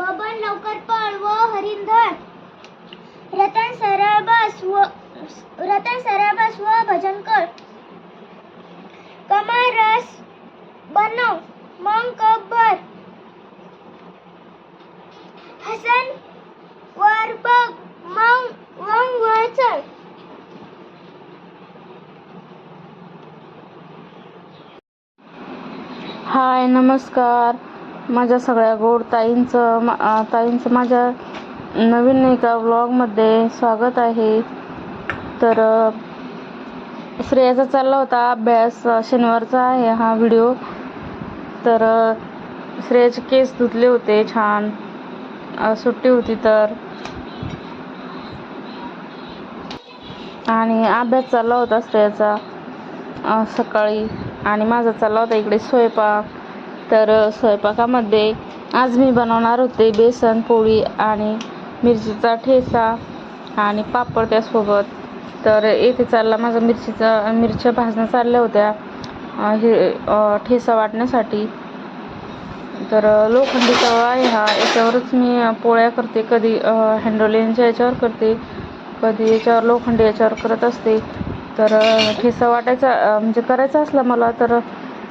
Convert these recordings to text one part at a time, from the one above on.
बबन लवकर पळ व हरिण धर रतन सरळ बस व रतन सरळ बस व भजन कर कमळ रस बनव मग कप भर हसन वर बघ मग मग वर चढ हाय नमस्कार माझ्या सगळ्या गोड ताईंचं मा- ताईंचं माझ्या नवीन एका व्लॉगमध्ये स्वागत आहे. तर श्रेयाचा चालला होता अभ्यास शनिवारचा आहे हा व्हिडिओ तर श्रेयाचे केस धुतले होते छान. सुट्टी होती तर. आणि अभ्यास चालला होता श्रेयाचा सकाळी. आणि माझा चालला होता इकडे स्वयंपाक तर स्वयंपाकामध्ये आज मी बनवणार होते बेसन पोळी आणि मिरचीचा ठेचा आणि पापड त्यासोबत. तर येथे चालला माझा मिरचीचा मिरच्या भाजण्या चालल्या होत्या. हे ठेसा वाटण्यासाठी. तर लोखंडी तवा आहे हा. याच्यावरच मी पोळ्या करते. कधी हँडोलिनच्या याच्यावर करते. कधी याच्यावर लोखंडी याच्यावर करत असते. तर ठेसा ठेचा वाटायचा म्हणजे करायचा असला मला तर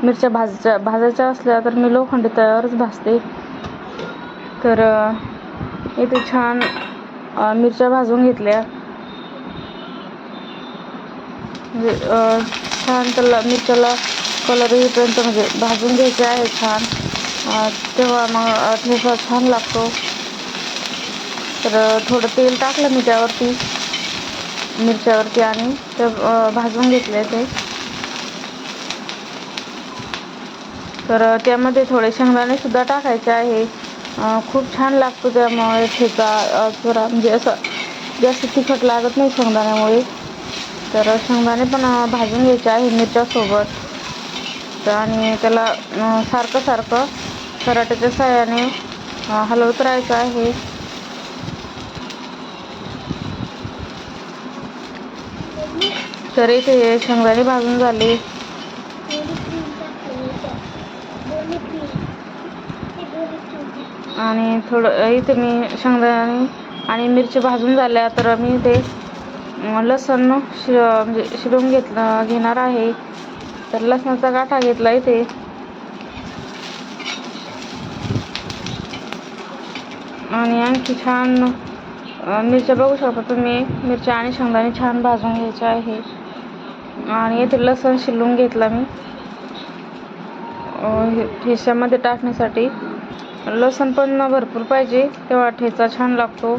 मिरच्या भाजच्या भाजायच्या असल्या तर मी लोखंडी तव्यावरच भाजते. तर इथे छान मिरच्या भाजून घेतल्या. म्हणजे छान त्याला मिरच्याला कलर येईपर्यंत म्हणजे भाजून घ्यायचे आहे छान. तेव्हा मग ठेसा छान लागतो. तर थोडं तेल टाकलं मी त्यावरती मिरच्यावरती आणि ते भाजून घेतले ते. तर त्यामध्ये थोडे शेंगदाणेसुद्धा टाकायचे आहे. खूप छान लागतो त्यामुळे ठेचा अं, म्हणजे असं जास्त तिखट लागत नाही शेंगदाण्यामुळे. तर शेंगदाणे पण भाजून घ्यायचे आहे मिरच्यासोबत. तर आणि त्याला सारखं सारखं पराठ्याच्या साह्याने हलवत राहायचं आहे. तर इथे शेंगदाणे भाजून झाले. आणि थोडं इथे मी शेंगदाणे आणि मिरची भाजून झाल्या तर मी ते लसण लसूण शि म्हणजे शिरून घेतलं घेणार आहे. तर लसणाचा गाठा घेतला इथे. आणि आणखी छान मिरच्या बघू शकता तुम्ही. मिरच्या आणि शेंगदाणे छान भाजून घ्यायचे आहे. आणि येथे लसूण शिलून घेतला मी. हिश्यामध्ये टाकण्यासाठी. लसूण पण भरपूर पाहिजे. तेव्हा ठेचा छान लागतो.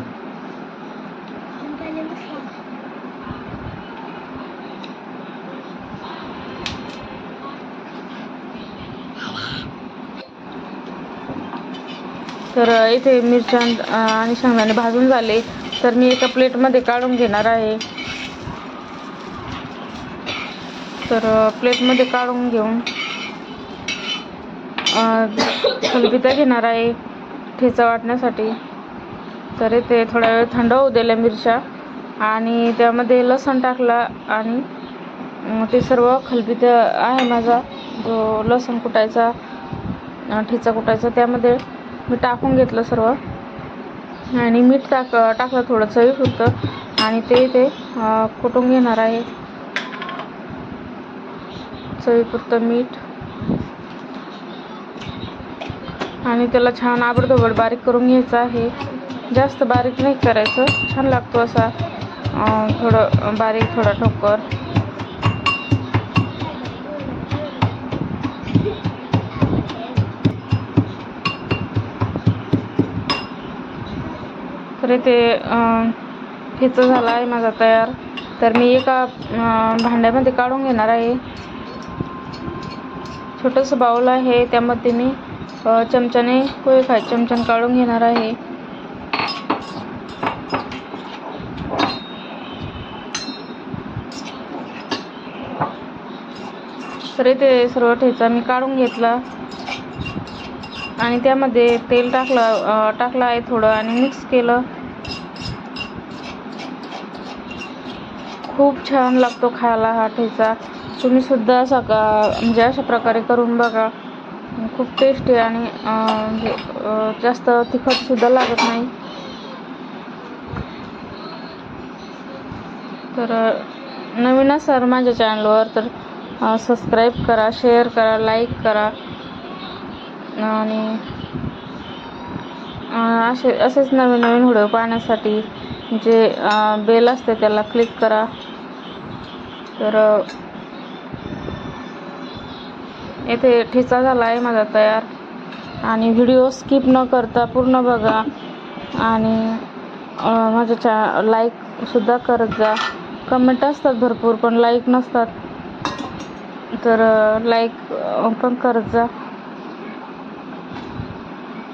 तर इथे मिरच्या आणि शेंगदाणे भाजून झाले. तर मी एका प्लेटमध्ये काढून घेणार आहे. तर प्लेटमध्ये काढून घेऊन अं, घेणार आहे ठेचा वाटण्यासाठी. तर ते थोडा वेळ थंड होऊ दिल्या मिरच्या. आणि त्यामध्ये लसण टाकला आणि ते सर्व खलबत्ता आहे माझा. जो लसण कुटायचा ठेचा कुटायचा त्यामध्ये मी टाकून घेतलं सर्व. आणि मीठ टाक टाकलं थोडं चवीपुरतं आणि ते ते कुटून घेणार आहे. चवीपुरतं मीठ. आणि त्याला छान आबडधोबड बारीक करून घ्यायचं आहे. जास्त बारीक नाही करायचं. छान लागतो असा थोडं बारीक थोडा ठोकर. तर इथे अं, ठेचा झाला आहे माझा तयार. तर मी एका भांड्यामध्ये काढून घेणार आहे. छोटंसं बाऊल आहे त्यामध्ये मी चमच्याने पोहे खाय चमच्याने काढून घेणार आहे. तर इथे सर्व ठेचा मी काढून घेतला. आणि त्यामध्ये तेल टाकलं टाकलं आहे थोडं आणि मिक्स केलं. खूप छान लागतो खायला हा ठेचा. तुम्हीसुद्धा असा म्हणजे अशा प्रकारे करून बघा. खूप टेस्टी आणि म्हणजे, जास्त तिखटसुद्धा लागत नाही. तर नवीन असाल माझ्या चॅनलवर तर सबस्क्राईब करा शेअर करा लाईक करा. आणि असे असेच नवीन नवीन व्हिडिओ पाहण्यासाठी जे बेल असते त्याला क्लिक करा. तर येथे ठेचा झाला आहे माझा तयार. आणि व्हिडिओ स्किप न करता पूर्ण बघा. आणि माझ्या चा लाईकसुद्धा करत जा. कमेंट असतात भरपूर पण लाईक नसतात. तर लाईक पण करत जा.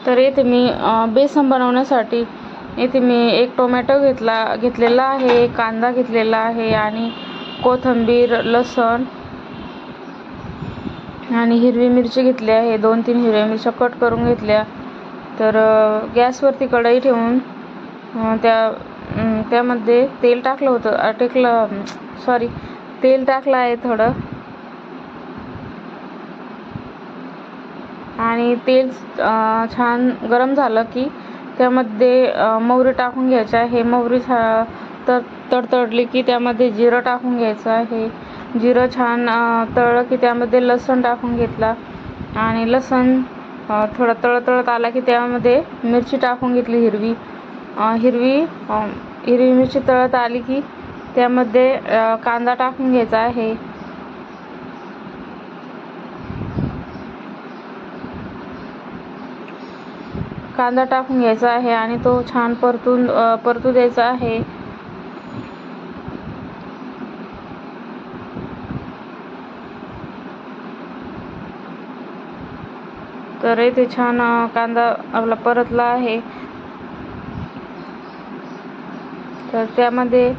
तर येथे मी बेसन बनवण्यासाठी येथे मी एक टोमॅटो घेतला घेतलेला आहे कांदा घेतलेला आहे आणि कोथिंबीर लसण आणि हिरवी मिरची घेतली आहे. दोन तीन हिरव्या मिरच्या कट करून घेतल्या. तर गॅसवरती कढई ठेवून त्या त्यामध्ये तेल टाकलं होतं. टेकलं सॉरी तेल टाकलं आहे थोडं. आणि तेल छान गरम झालं की त्यामध्ये मोहरी टाकून घ्यायचं आहे. मोहरी छा तर तडतडली की त्यामध्ये जिरं टाकून घ्यायचं आहे. जिरं छान तळलं की त्यामध्ये लसूण टाकून घेतला. आणि लसूण थोडं तळत तळत आला की त्यामध्ये मिरची टाकून घेतली हिरवी. हिरवी हिरवी मिरची तळत आली की त्यामध्ये कांदा टाकून घ्यायचा आहे. कांदा टाकून घ्यायचा आहे आणि तो छान परतून परतू द्यायचा आहे. तर इथे छान कांदा आपला परतला आहे. तर त्यामध्ये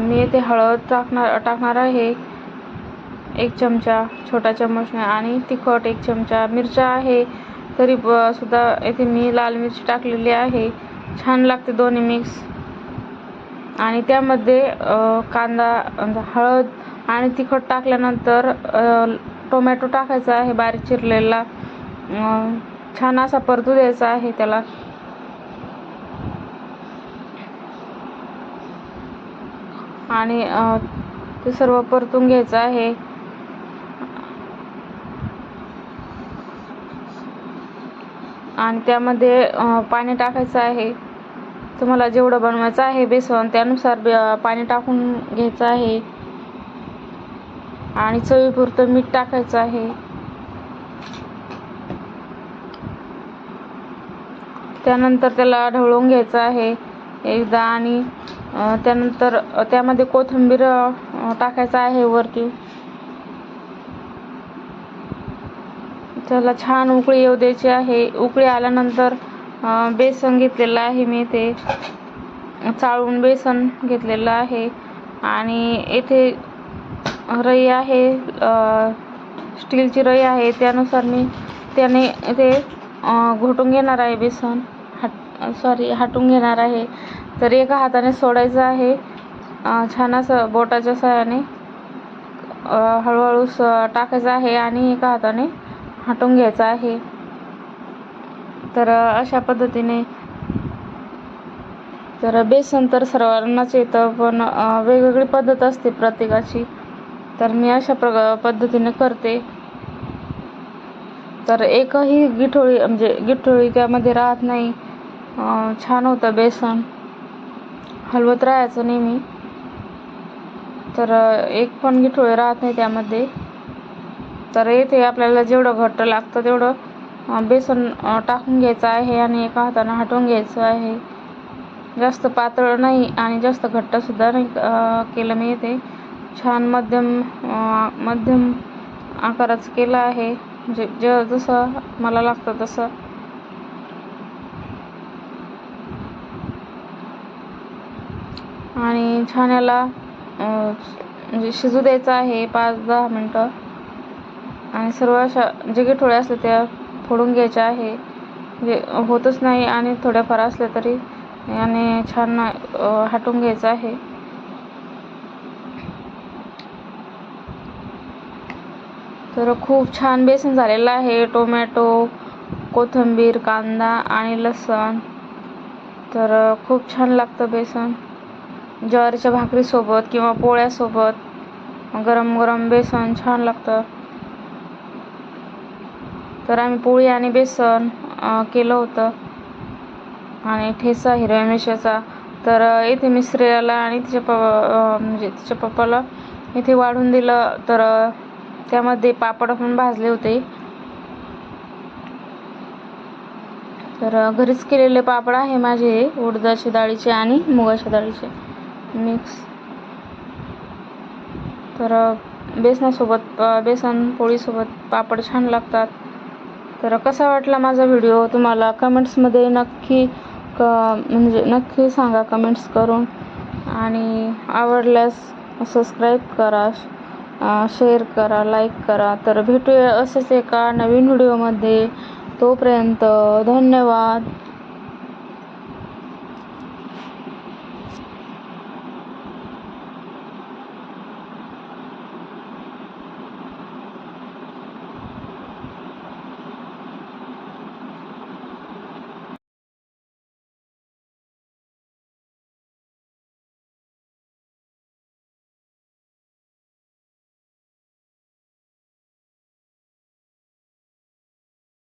मी इथे हळद टाकणार टाकणार आहे. एक चमचा छोटा चमचने आणि तिखट एक चमचा मिरच्या आहे. तरी सुद्धा इथे मी लाल मिरची टाकलेली आहे. छान लागते दोन्ही मिक्स आणि त्यामध्ये कांदा हळद आणि तिखट टाकल्यानंतर टोमॅटो टाकायचा आहे बारीक चिरलेला. छान असा परतू द्यायचा आहे त्याला. आणि ते सर्व परतून घ्यायचं आहे. आणि त्यामध्ये पाणी टाकायचं आहे. तुम्हाला जेवढं बनवायचं आहे बेसन त्यानुसार पाणी टाकून घ्यायचं आहे. आणि चवीपुरतं मीठ टाकायचं आहे. त्यानंतर त्याला ढवळून घ्यायचं आहे एकदा आणि त्यानंतर त्यामध्ये कोथिंबीर टाकायचं आहे वरती. त्याला छान उकळी येऊ द्यायची आहे. उकळी आल्यानंतर बेसन घेतलेलं आहे मी ते चाळून बेसन घेतलेलं आहे. आणि येथे रई आहे स्टीलची रई आहे. त्यानुसार मी त्याने ते घोटून घेणार आहे बेसन हाट सॉरी हाटून घेणार आहे. तर एका हाताने सोडायचं आहे. छान असं बोटाच्या सहाय्याने हळूहळू स टाकायचं आहे आणि एका हाताने हाटून घ्यायचं आहे. तर अशा पद्धतीने तर बेसन तर सर्वांनाच येतं पण वेगवेगळी पद्धत असते प्रत्येकाची. तर मी अशा प्र पद्धतीने करते. तर एकही गिठोळी म्हणजे गिठोळी त्यामध्ये राहत नाही. छान होतं बेसन. हलवत राहायचं नेहमी. तर एक पण गिठोळी राहत नाही त्यामध्ये. तर येथे आपल्याला जेवढं घट्ट लागतं तेवढं बेसन टाकून घ्यायचं आहे आणि एका हातानं हटवून घ्यायचं आहे. जास्त पातळ नाही आणि जास्त घट्टसुद्धा नाही केलं मी इथे छान मध्यम मध्यम आकाराचं केलं आहे. म्हणजे ज जसं मला लागतं तसं. आणि छान याला म्हणजे शिजू द्यायचं आहे पाच दहा मिनटं. आणि सर्व अशा जे गिठोळ्या असल्या त्या फोडून घ्यायच्या आहे. जे होतच नाही आणि थोड्याफार असल्या तरी. याने छान हटवून घ्यायचं आहे. तर खूप छान बेसन झालेलं आहे. टोमॅटो कोथिंबीर कांदा आणि लसण. तर खूप छान लागतं बेसन. ज्वारीच्या भाकरीसोबत किंवा पोळ्यासोबत गरम गरम बेसन छान लागतं. तर आम्ही पोळी आणि बेसन केलं होतं. आणि ठेचा हिरव्या मिरच्याचा. तर इथे मी आणि तिच्या प म्हणजे तिच्या पप्पाला इथे वाढून दिलं. तर त्यामध्ये पापड पण भाजले होते. तर घरीच केलेले पापड आहे माझे उडदाच्या डाळीचे आणि मुगाच्या डाळीचे. मिक्स. तर बेसनासोबत बेसन पोळीसोबत पापड छान लागतात. तर कसा वाटला माझा व्हिडिओ तुम्हाला कमेंट्समध्ये नक्की क म्हणजे नक्की सांगा कमेंट्स करून. आणि आवडल्यास सबस्क्राईब करा. शेअर करा लाईक करा. तर भेटूया असेच एका नवीन व्हिडिओमध्ये तोपर्यंत धन्यवाद.